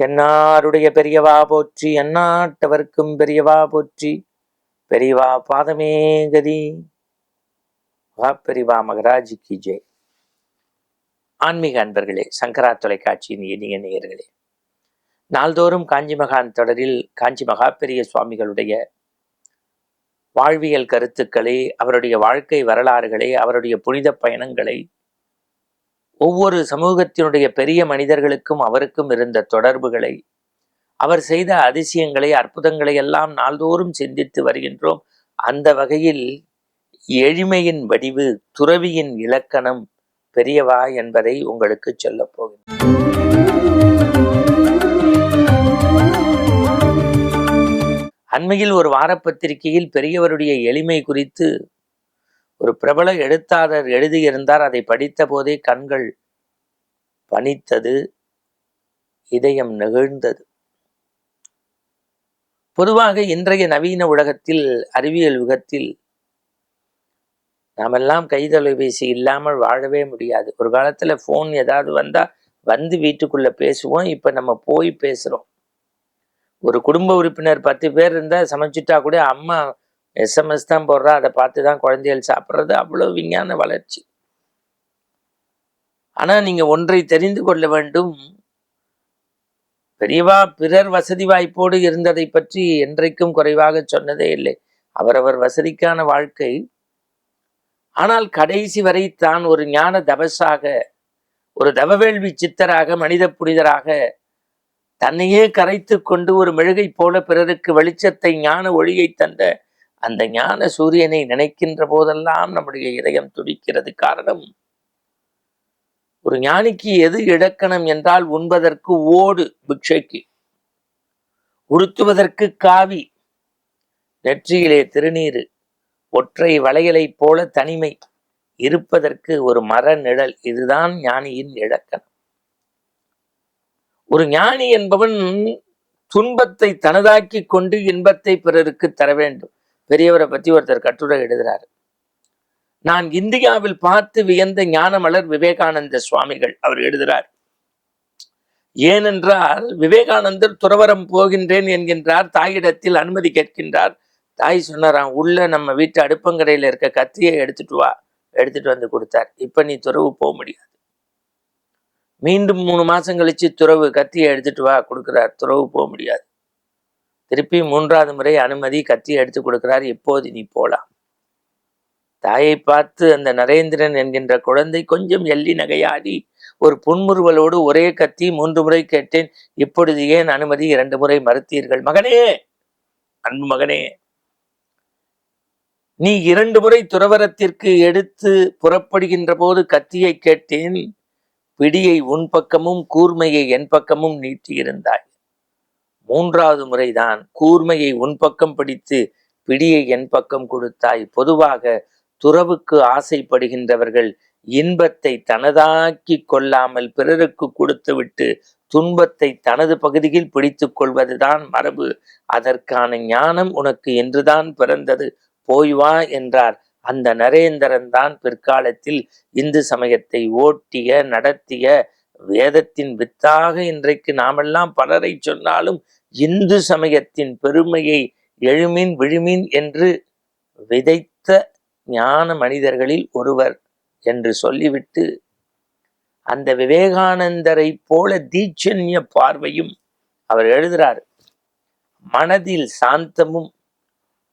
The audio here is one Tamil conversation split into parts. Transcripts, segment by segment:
தென்னாருடைய பெரியவா போற்றி அந்நாட்டவர்க்கும் பெரியவா போற்றி. பெரியவா பாதமே கதி. பெரிவா பெரியவா கி ஜெய் ஆன்மீக அன்பர்களே சங்கரா தொலைக்காட்சியின் இனிய நேயர்களே. நாள்தோறும் காஞ்சி மகான் தொடரில் காஞ்சி மகா பெரிய சுவாமிகளுடைய வாழ்வியல் கருத்துக்களை அவருடைய வாழ்க்கை வரலாறுகளை அவருடைய புனித பயணங்களை ஒவ்வொரு சமூகத்தினுடைய பெரிய மனிதர்களுக்கும் அவருக்கும் இருந்த தொடர்புகளை அவர் செய்த அதிசயங்களை அற்புதங்களை எல்லாம் நாள்தோறும் சிந்தித்து வருகின்றோம். அந்த வகையில் எளிமையின் வடிவு துறவியின் இலக்கணம் பெரியவா என்பதை உங்களுக்கு சொல்லப் போகிறேன். அண்மையில் ஒரு வார பத்திரிகையில் பெரியவருடைய எளிமை குறித்து ஒரு பிரபல எழுத்தாளர் எழுதியிருந்தார். அதை படித்த போதே கண்கள் பனித்தது இதயம் நெகிழ்ந்தது. பொதுவாக இன்றைய நவீன உலகத்தில் அறிவியல் யுகத்தில் நாமெல்லாம் கைதொலைபேசி இல்லாமல் வாழவே முடியாது. ஒரு காலத்துல ஃபோன் ஏதாவது வந்தா வந்து வீட்டுக்குள்ள பேசுவோம். இப்ப நம்ம போய் பேசுறோம். ஒரு குடும்ப உறுப்பினர் பத்து பேர் இருந்தா சமைச்சிட்டா கூட அம்மா எஸ்எம்எஸ் தான் போடுறா அதை பார்த்து தான் குழந்தைகள் சாப்பிட்றது. அவ்வளோ விஞ்ஞான வளர்ச்சி. ஆனா நீங்க ஒன்றை தெரிந்து கொள்ள வேண்டும். பெரியவா பிறர் வசதி வாய்ப்போடு இருந்ததை பற்றி என்றைக்கும் குறைவாக சொன்னதே இல்லை. அவரவர் வசதிக்கான வாழ்க்கை. ஆனால் கடைசி வரை தான் ஒரு ஞான தபஸாக ஒரு தவவேள்வி சித்தராக மனித புனிதராக தன்னையே கரைத்து கொண்டு ஒரு மெழுகை போல பிறருக்கு வெளிச்சத்தை ஞான ஒளியை தந்த அந்த ஞான சூரியனை நினைக்கின்ற போதெல்லாம் நம்முடைய இதயம் துடிக்கிறது காரணம் ஒரு ஞானிக்கு எது இழக்கணம் என்றால் உண்பதற்கு ஓடு பிக்ஷைக்கு. உடுத்துவதற்கு காவி நெற்றியிலே திருநீரு ஒற்றை வளையலைப் போல தனிமை இருப்பதற்கு ஒரு மர நிழல் இதுதான் ஞானியின் இலக்கணம். ஒரு ஞானி என்பவன் துன்பத்தை தனதாக்கி கொண்டு இன்பத்தை பிறருக்கு தர வேண்டும். பெரியவரை பத்தி ஒருத்தர் கட்டுரை எழுதுறாரு. நான் இந்தியாவில் பார்த்து வியந்த ஞானமலர் விவேகானந்த சுவாமிகள் அவர் எழுதுகிறார் ஏனென்றால் விவேகானந்தர் துறவரம் போகின்றேன் என்கின்றார் தாயிடத்தில் அனுமதி கேட்கின்றார். தாய் சொன்னாராம் உள்ள நம்ம வீட்டு அடுப்பங்கரையில இருக்க கத்தியை எடுத்துட்டு வா எடுத்துட்டு வந்து கொடுத்தார். இப்ப நீ துறவு போக முடியாது. மீண்டும் மூணு மாசம் கழிச்சு துறவு கத்தியை எடுத்துட்டு வா கொடுக்குறார். துறவு போக முடியாது. திருப்பி மூன்றாவது முறை அனுமதி கத்தி எடுத்து கொடுக்கிறார். இப்போது நீ போலாம். தாயை பார்த்து அந்த நரேந்திரன் என்கின்ற குழந்தை கொஞ்சம் எள்ளி நகையாடி ஒரு புன்முறுவலோடு ஒரே கத்தி மூன்று முறை கேட்டேன். இப்பொழுது ஏன் அனுமதி இரண்டு முறை மறுத்தீர்கள்? மகனே! அன்பு மகனே! நீ இரண்டு முறை துறவரத்திற்கு எடுத்து புறப்படுகின்ற போது கத்தியை கேட்டேன். பிடியை உன் பக்கமும் கூர்மையை என் பக்கமும் நீட்டியிருந்தாய். மூன்றாவது முறைதான் கூர்மையை உன் பக்கம் பிடித்து பிடியை என் பக்கம் கொடுத்தாய். பொதுவாக துறவுக்கு ஆசைப்படுகின்றவர்கள் இன்பத்தை தனதாக்கி கொள்ளாமல் பிறருக்கு கொடுத்துவிட்டு துன்பத்தை தனது பகுதியில் பிடித்து கொள்வதுதான் மரபு. அதற்கான ஞானம் உனக்கு என்றுதான் பிறந்தது. போய் வா என்றார். அந்த நரேந்திரன் தான் பிற்காலத்தில் இந்து சமயத்தை ஓட்டிய நடத்திய வேதத்தின் வித்தாக இன்றைக்கு நாமெல்லாம் பலரை சொன்னாலும் இந்து சமயத்தின் பெருமையை எழுமின் விழுமின் என்று விதைத்த ஞான மனிதர்களில் ஒருவர் என்று சொல்லிவிட்டு அந்த விவேகானந்தரை போல தீட்சண்ய பார்வையும் அவர் எழுதுறார். மனதில் சாந்தமும்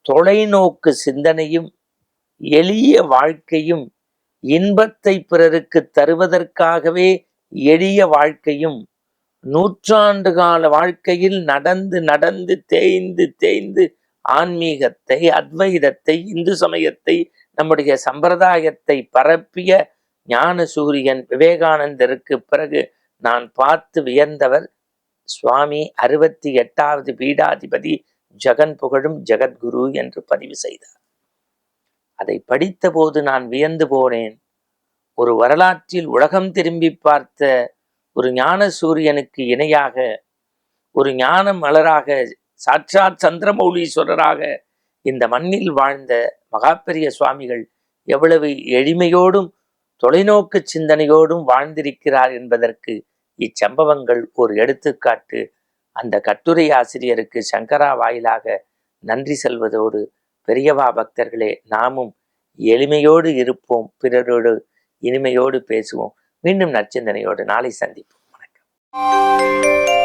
தொலைநோக்கு சிந்தனையும் எளிய வாழ்க்கையும் இன்பத்தை பிறருக்கு தருவதற்காகவே எளிய வாழ்க்கையும் நூற்றாண்டு கால வாழ்க்கையில் நடந்து நடந்து தேய்ந்து தேய்ந்து ஆன்மீகத்தை அத்வைதத்தை இந்து சமயத்தை நம்முடைய சம்பிரதாயத்தை பரப்பிய ஞான சூரியன் விவேகானந்தருக்கு பிறகு நான் பார்த்து வியந்தவர் சுவாமி அறுபத்தி எட்டாவது பீடாதிபதி ஜெகன் புகழும் ஜெகத்குரு என்று பதிவு செய்தார். அதை படித்தபோது நான் வியந்து போனேன். ஒரு வரலாற்றில் உலகம் திரும்பி பார்த்த ஒரு ஞான சூரியனுக்கு இணையாக ஒரு ஞான மலராக சாட்சாத் சந்திரமௌலீஸ்வரராக இந்த மண்ணில் வாழ்ந்த மகாபெரிய சுவாமிகள் எவ்வளவு எளிமையோடும் தொலைநோக்கு சிந்தனையோடும் வாழ்ந்திருக்கிறார் என்பதற்கு இச்சம்பவங்கள் ஒரு எடுத்துக்காட்டு. அந்த கட்டுரை ஆசிரியருக்கு சங்கரா வாயிலாக நன்றி செல்வதோடு பெரியவா பக்தர்களே நாமும் எளிமையோடு இருப்போம். பிறரோடு இனிமையோடு பேசுவோம். மீண்டும் நற்சிந்தனையோடு நாளை சந்திப்போம். வணக்கம்.